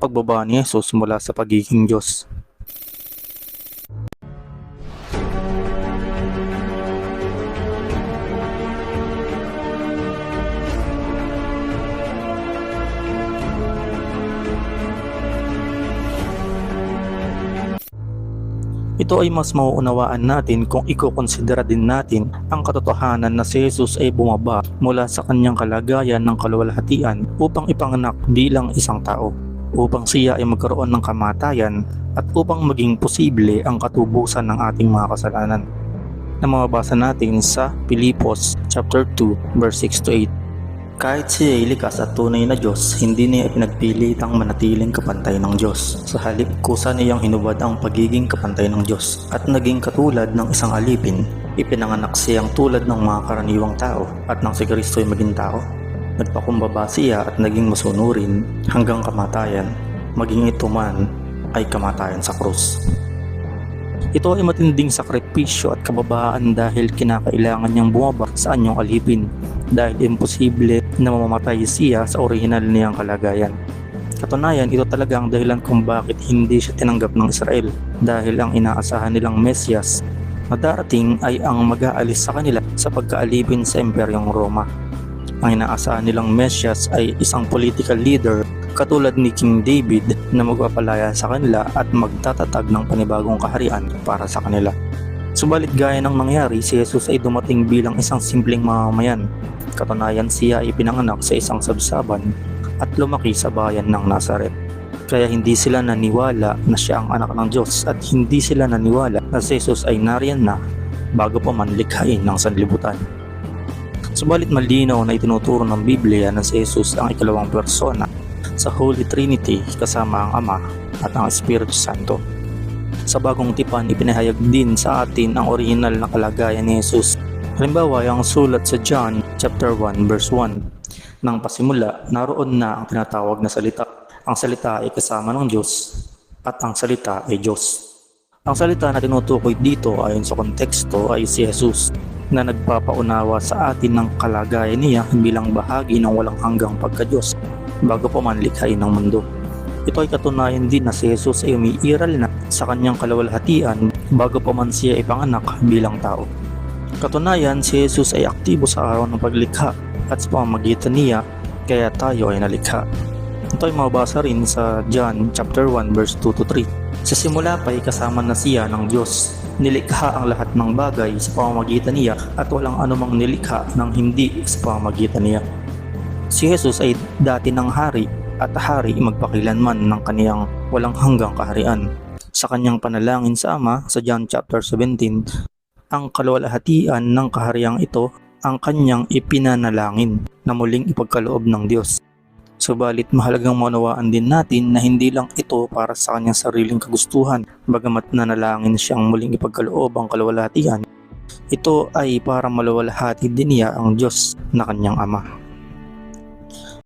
pagbaba ni Jesus mula sa pagiging Diyos. Ito ay mas mauunawaan natin kung ikukonsidera din natin ang katotohanan na si Jesus ay bumaba mula sa kanyang kalagayan ng kaluwalhatian upang ipanganak bilang isang tao, upang siya ay magkaroon ng kamatayan at upang maging posible ang katubusan ng ating mga kasalanan. Na mababasa natin sa Pilipos chapter 2 verse 6 to 8. Kahit siya ay likas at tunay na Diyos, hindi niya ipinagpilitang manatiling kapantay ng Diyos. Sa halip, kusa niyang hinubad ang pagiging kapantay ng Diyos at naging katulad ng isang alipin. Ipinanganak siyang tulad ng mga karaniwang tao at nang si Kristo ay maging tao. Nagpakumbaba siya at naging masunurin hanggang kamatayan, maging ito man ay kamatayan sa krus. Ito ay matinding sakripisyo at kababaan dahil kinakailangan niyang bumaba sa anyong alipin dahil imposible na mamamatay siya sa orihinal niyang kalagayan. Katunayan, ito talaga ang dahilan kung bakit hindi siya tinanggap ng Israel dahil ang inaasahan nilang Mesyas na darating ay ang mag-aalis sa kanila sa pagkaalipin sa Imperyong Roma. Ang inaasahan nilang Mesyas ay isang political leader katulad ni King David na magpapalaya sa kanila at magtatatag ng panibagong kaharian para sa kanila. Subalit gaya ng nangyari, si Jesus ay dumating bilang isang simpleng mamamayan. Katunayan siya ay pinanganak sa isang sabsaban at lumaki sa bayan ng Nazaret. Kaya hindi sila naniwala na siya ang anak ng Diyos at hindi sila naniwala na si Jesus ay nariyan na bago pa man likhain ng sanlibutan. Subalit malinaw na itinuturo ng Biblia na si Jesus ang ikalawang persona sa Holy Trinity kasama ang Ama at ang Espiritu Santo. Sa bagong tipan, ipinahayag din sa atin ang original na kalagayan ni Jesus. Halimbawa, ang sulat sa John chapter 1 verse 1. Nang pasimula, naroon na ang tinatawag na salita. Ang salita ay kasama ng Diyos at ang salita ay Diyos. Ang salita na tinutukoy dito ayon sa konteksto ay si Jesus na nagpapaunawa sa atin ng kalagayan niya bilang bahagi ng walang hanggang pagka-Diyos bago pa man likhain ng mundo. Ito ay katunayan din na si Jesus ay umiiral na sa kanyang kalawalhatian bago pa man siya ipanganak bilang tao. Katunayan, si Jesus ay aktibo sa araw ng paglikha at sa pamamagitan niya kaya tayo ay nalikha. Ito ay mabasa rin sa John chapter 1 verse 2 to 3. Sa simula pa ay kasama na siya ng Diyos. Nilikha ang lahat ng bagay sa pamamagitan niya at walang anumang nilikha ng hindi sa pamamagitan niya. Si Jesus ay dati ng hari at hari magpakilanman ng kaniyang walang hanggang kaharian. Sa kanyang panalangin sa Ama sa John chapter 17, ang kaluwalhatian ng kahariang ito ang kanyang ipinanalangin na muling ipagkaloob ng Diyos. Subalit mahalagang maunawaan din natin na hindi lang ito para sa kanyang sariling kagustuhan bagamat nanalangin siyang muling ipagkaloob ang kaluwalhatian. Ito ay para maluwalhati din niya ang Diyos na kanyang Ama.